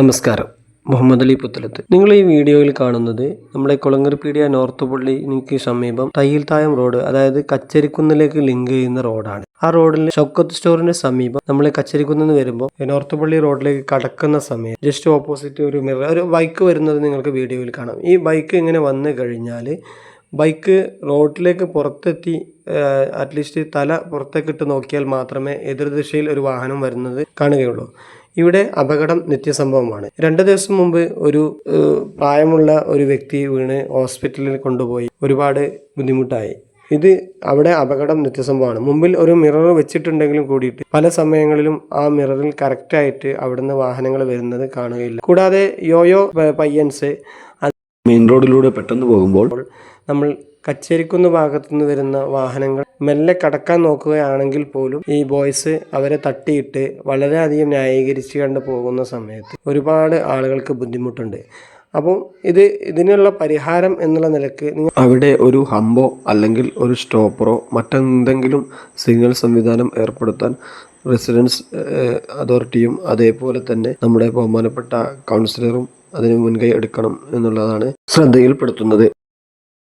നമസ്കാരം. മുഹമ്മദ് അലി പുത്തലത്ത്. നിങ്ങൾ ഈ വീഡിയോയിൽ കാണുന്നത് നമ്മുടെ കൊളങ്ങരപ്പീടിയ നോർത്ത് പള്ളിക്ക് സമീപം തയ്യൽത്തായം റോഡ് അതായത് കച്ചരിക്കുന്നിലേക്ക് ലിങ്ക് ചെയ്യുന്ന റോഡാണ്. ആ റോഡിൽ ഷൗക്കത്ത് സ്റ്റോറിന്റെ സമീപം നമ്മൾ കച്ചരിക്കുന്നെന്ന് വരുമ്പോൾ നോർത്ത് പള്ളി റോഡിലേക്ക് കടക്കുന്ന സമയം ജസ്റ്റ് ഓപ്പോസിറ്റ് ഒരു മിറർ ഒരു ബൈക്ക് വരുന്നത് നിങ്ങൾക്ക് വീഡിയോയിൽ കാണാം. ഈ ബൈക്ക് ഇങ്ങനെ വന്നു കഴിഞ്ഞാൽ ബൈക്ക് റോഡിലേക്ക് പുറത്തെത്തി അറ്റ്ലീസ്റ്റ് തല പുറത്തേക്കിട്ട് നോക്കിയാൽ മാത്രമേ എതിർദിശയിൽ ഒരു വാഹനം വരുന്നത് കാണുകയുള്ളൂ. ഇവിടെ അപകടം നിത്യസംഭവമാണ്. രണ്ട് ദിവസം മുമ്പ് ഒരു പ്രായമുള്ള ഒരു വ്യക്തി വീണ് ഹോസ്പിറ്റലിൽ കൊണ്ടുപോയി. ഒരുപാട് ബുദ്ധിമുട്ടായി. ഇത് അവിടെ അപകടം നിത്യസംഭവമാണ്. മുമ്പിൽ ഒരു മിറർ വെച്ചിട്ടുണ്ടെങ്കിലും കൂടിയിട്ട് പല സമയങ്ങളിലും ആ മിററിൽ കറക്റ്റായിട്ട് അവിടുന്ന് വാഹനങ്ങൾ വരുന്നത് കാണുകയില്ല. കൂടാതെ യോയോ പയ്യൻസ് മെയിൻ റോഡിലൂടെ പെട്ടെന്ന് പോകുമ്പോൾ നമ്മൾ കച്ചേരിക്കുന്ന് ഭാഗത്തുനിന്ന് വരുന്ന വാഹനങ്ങൾ മെല്ലെ കടക്കാൻ നോക്കുകയാണെങ്കിൽ പോലും ഈ ബോയ്സ് അവരെ തട്ടിയിട്ട് വളരെയധികം ന്യായീകരിച്ച് കണ്ട് പോകുന്ന സമയത്ത് ഒരുപാട് ആളുകൾക്ക് ബുദ്ധിമുട്ടുണ്ട്. അപ്പോൾ ഇത് ഇതിനുള്ള പരിഹാരം എന്നുള്ള നിലയ്ക്ക് അവിടെ ഒരു ഹമ്പോ അല്ലെങ്കിൽ ഒരു സ്റ്റോപ്പറോ മറ്റെന്തെങ്കിലും സിഗ്നൽ സംവിധാനം ഏർപ്പെടുത്താൻ റെസിഡൻസ് അതോറിറ്റിയും അതേപോലെ തന്നെ നമ്മുടെ ബഹുമാനപ്പെട്ട കൗൺസിലറും അതിന് മുൻകൈ എടുക്കണം എന്നുള്ളതാണ് ശ്രദ്ധയിൽപ്പെടുത്തുന്നത്.